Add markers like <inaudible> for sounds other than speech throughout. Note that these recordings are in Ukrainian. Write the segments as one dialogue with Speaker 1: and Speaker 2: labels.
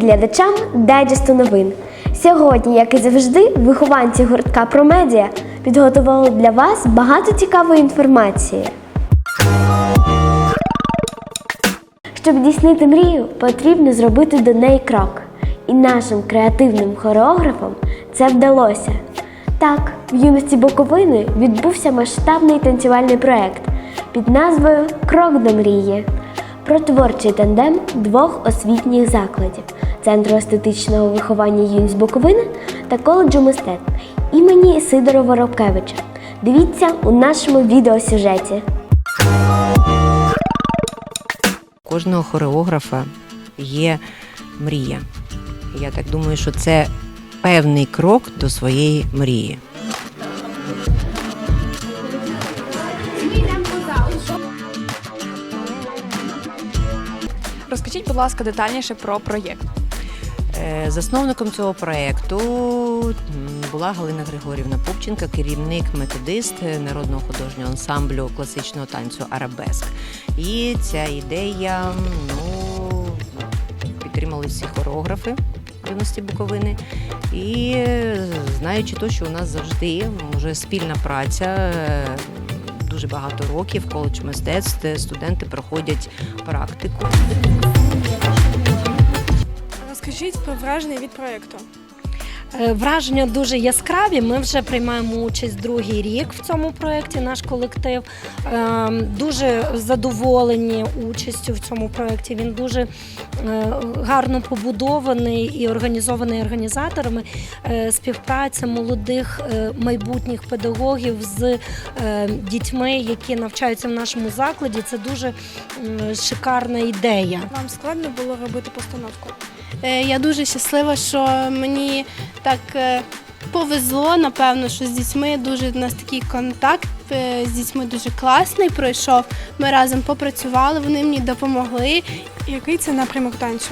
Speaker 1: Привіт глядачам дайджесту новин. Сьогодні, як і завжди, вихованці гуртка Промедіа підготували для вас багато цікавої інформації. Щоб здійснити мрію, потрібно зробити до неї крок. І нашим креативним хореографам це вдалося. Так, в юності Буковини відбувся масштабний танцювальний проект під назвою Крок до мрії про творчий тандем двох освітніх закладів Центру естетичного виховання юність Буковини та коледжу мистецтв імені Сидора Воробкевича. Дивіться у нашому відеосюжеті.
Speaker 2: Кожного хореографа є мрія. Я так думаю, що це певний крок до своєї мрії.
Speaker 3: Розкажіть, будь ласка, детальніше про проєкт.
Speaker 2: Е, Засновником цього проєкту була Галина Григорівна Пупченка, керівник методист народного художнього ансамблю класичного танцю Арабеск. І ця ідея ну, підтримали всі хореографи юності Буковини. І знаючи то, що у нас завжди вже спільна праця. Дуже багато років коледж мистецтв, студенти проходять практику.
Speaker 3: Розкажіть про враження від проєкту.
Speaker 4: Е, Враження дуже яскраві. Ми вже приймаємо участь другий рік в цьому проєкті. Наш колектив Е, дуже задоволені участю в цьому проєкті. Він дуже е, гарно побудований і організований організаторами. Е, Співпраця молодих майбутніх педагогів з дітьми, які навчаються в нашому закладі. Це дуже шикарна ідея.
Speaker 3: Вам складно було робити постановку?
Speaker 5: Я дуже щаслива, що мені так е, повезло, напевно, що з дітьми дуже в нас такий контакт е, з дітьми дуже класний пройшов. Ми разом попрацювали, вони мені допомогли.
Speaker 3: Який це напрямок танцю?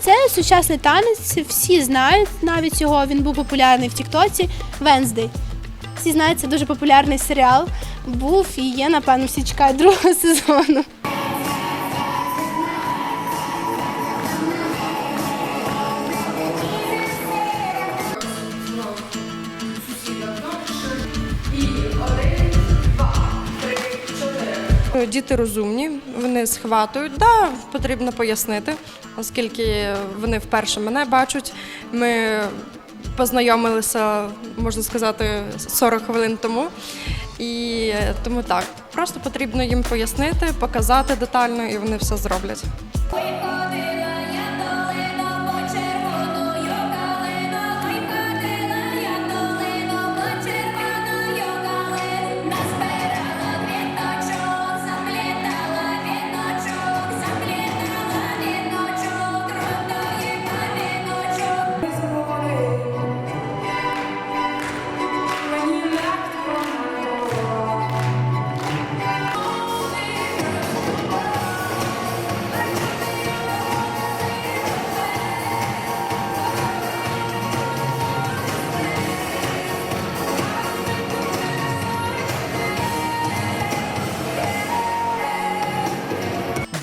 Speaker 5: Це сучасний танець, всі знають навіть його. Він був популярний в Тіктоці Венздей. Всі знають, це дуже популярний серіал. Був і є, напевно, всі чекають другого <laughs> сезону.
Speaker 6: Діти розумні, вони схватують. Да, потрібно пояснити, оскільки вони вперше мене бачать. Ми познайомилися, можна сказати, 40 хвилин тому. І тому так, просто потрібно їм пояснити, показати детально, і вони все зроблять.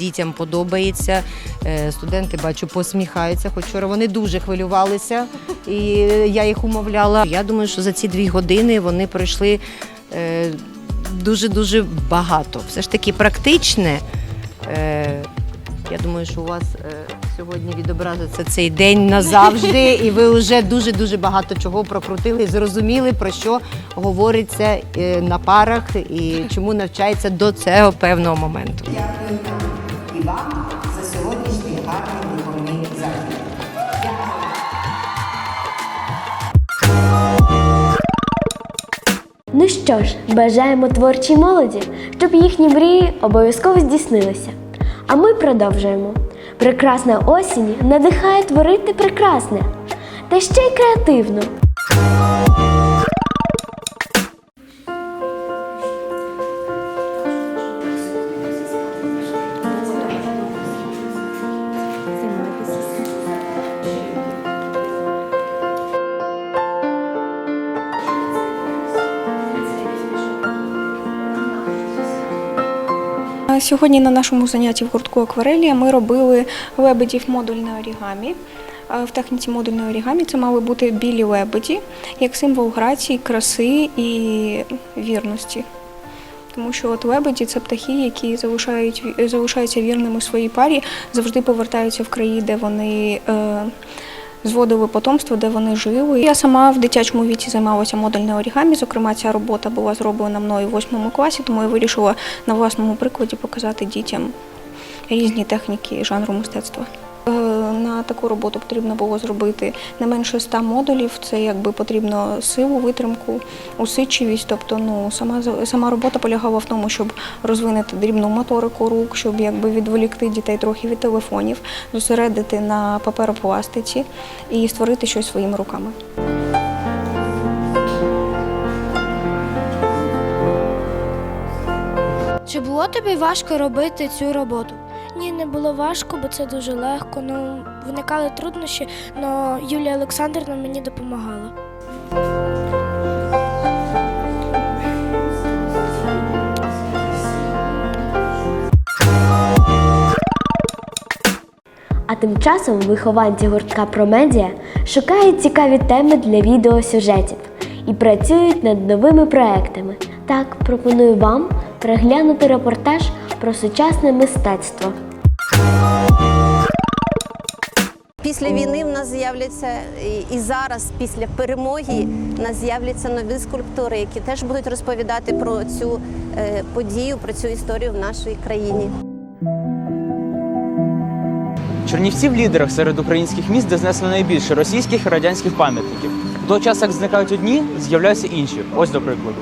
Speaker 2: Дітям подобається. Е, Студенти бачу посміхаються. Хоч вчора вони дуже хвилювалися, і я їх умовляла. Я думаю, що за ці дві години вони пройшли дуже дуже багато. Все ж таки практичне. Е, Я думаю, що у вас е, сьогодні відобразиться цей день назавжди, і ви вже дуже дуже багато чого прокрутили і зрозуміли, про що говориться на парах і чому навчається до цього певного моменту.
Speaker 7: І вам за сьогоднішній гарний виховний захід.
Speaker 1: Ну що ж, бажаємо творчій молоді, щоб їхні мрії обов'язково здійснилися. А ми продовжуємо. Прекрасна осінь надихає творити прекрасне та ще й креативно.
Speaker 8: Сьогодні на нашому занятті в гуртку акварелія ми робили лебедів модульне орігамі. Е, В техніці модульне орігамі це мали бути білі лебеді як символ грації, краси і вірності. Тому що от лебеді це птахи, які залишають, залишаються вірними своїй парі, завжди повертаються в краї, де вони е, зводили потомство, де вони жили. Я сама в дитячому віці займалася модульне орігамі. Зокрема, ця робота була зроблена мною в восьмому класі, тому я вирішила на власному прикладі показати дітям різні техніки жанру мистецтва. На таку роботу потрібно було зробити не менше ста модулів. Це якби потрібно силу, витримку, усидчивість. Тобто, ну сама сама робота полягала в тому, щоб розвинути дрібну моторику рук, щоб якби відволікти дітей трохи від телефонів, зосередити на паперопластиці і створити щось своїми руками.
Speaker 9: Чи було тобі важко робити цю роботу?
Speaker 10: Ні, не було важко, бо це дуже легко. Ну, виникали труднощі, але Юлія Олександрівна мені допомагала.
Speaker 1: А тим часом вихованці гуртка Промедіа шукають цікаві теми для відеосюжетів і працюють над новими проектами. Так, пропоную вам переглянути репортаж про сучасне мистецтво.
Speaker 11: Після війни в нас з'являться і- зараз, після перемоги, в нас з'являться нові скульптури, які теж будуть розповідати про цю е, подію, про цю історію в нашій країні.
Speaker 12: Чернівці в лідерах серед українських міст, де знесли найбільше російських і радянських пам'ятників. В той час, як зникають одні, з'являються інші. Ось до прикладу.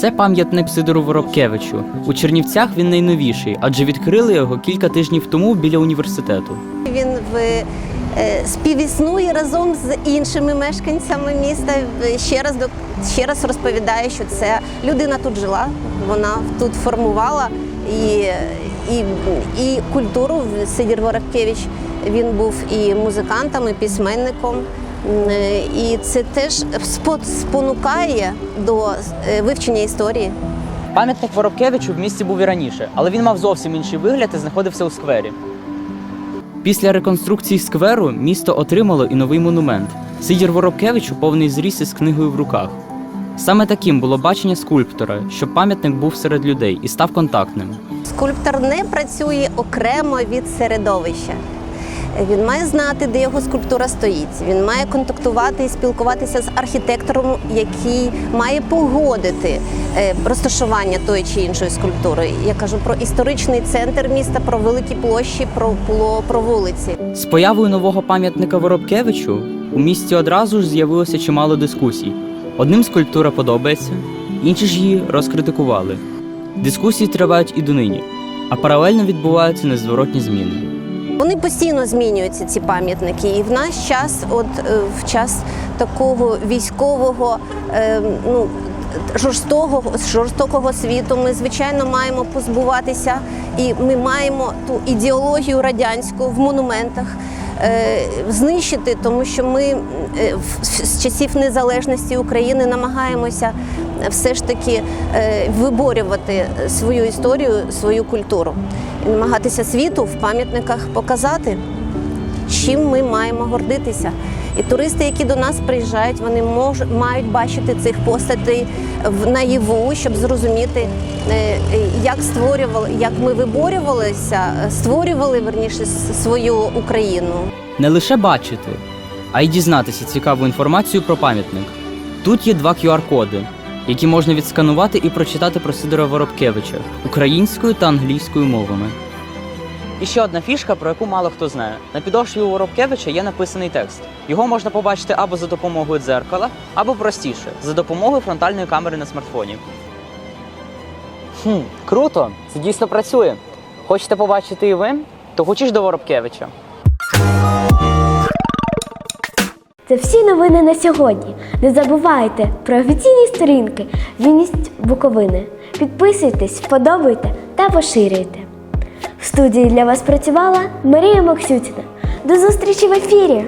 Speaker 13: Це пам'ятник Сидору Воробкевичу. У Чернівцях він найновіший, адже відкрили його кілька тижнів тому біля університету.
Speaker 11: Він в, е, співіснує разом з іншими мешканцями міста. Ще раз ще раз розповідає, що це людина тут жила, вона тут формувала і, і, і культуру. Сидір Воробкевич він був і музикантом, і письменником. Е, І це теж спонукає до е, вивчення історії.
Speaker 12: Пам'ятник Воробкевичу в місті був і раніше, але він мав зовсім інший вигляд і знаходився у сквері.
Speaker 13: Після реконструкції скверу місто отримало і новий монумент. Сидір Воробкевич повний зріст із книгою в руках. Саме таким було бачення скульптора, щоб пам'ятник був серед людей і став контактним.
Speaker 11: Скульптор не працює окремо від середовища. Він має знати, де його скульптура стоїть. Він має контактувати і спілкуватися з архітектором, який має погодити е, розташування тої чи іншої скульптури. Я кажу про історичний центр міста, про великі площі, про, про, про вулиці.
Speaker 13: З появою нового пам'ятника Воробкевичу у місті одразу ж з'явилося чимало дискусій. Одним скульптура подобається, інші ж її розкритикували. Дискусії тривають і донині, а паралельно відбуваються незворотні зміни.
Speaker 11: Вони постійно змінюються, ці пам'ятники. І в наш час, от е, в час такого військового, е, ну жорстокого, жорстокого світу, ми звичайно маємо позбуватися, і ми маємо ту ідеологію радянську в монументах. Е, Знищити, тому що ми е, з часів незалежності України намагаємося все ж таки е, виборювати свою історію, свою культуру намагатися світу в пам'ятниках показати, чим ми маємо гордитися. І туристи, які до нас приїжджають, вони мож, мають бачити цих постатей наяву, щоб зрозуміти, е, як створювали, як ми виборювалися, створювали верніше свою Україну.
Speaker 13: Не лише бачити, а й дізнатися цікаву інформацію про пам'ятник. Тут є два QR-коди, які можна відсканувати і прочитати про Сидора Воробкевича українською та англійською мовами.
Speaker 12: І ще одна фішка, про яку мало хто знає. На підошві у Воробкевича є написаний текст. Його можна побачити або за допомогою дзеркала, або простіше за допомогою фронтальної камери на смартфоні. Хм, круто! Це дійсно працює. Хочете побачити і ви? То хочеш до Воробкевича.
Speaker 1: Це всі новини на сьогодні. Не забувайте про офіційні сторінки Вінність Буковини. Підписуйтесь, вподобайте та поширюйте. Студії для вас працювала Марія Максютіна. До зустрічі в ефірі!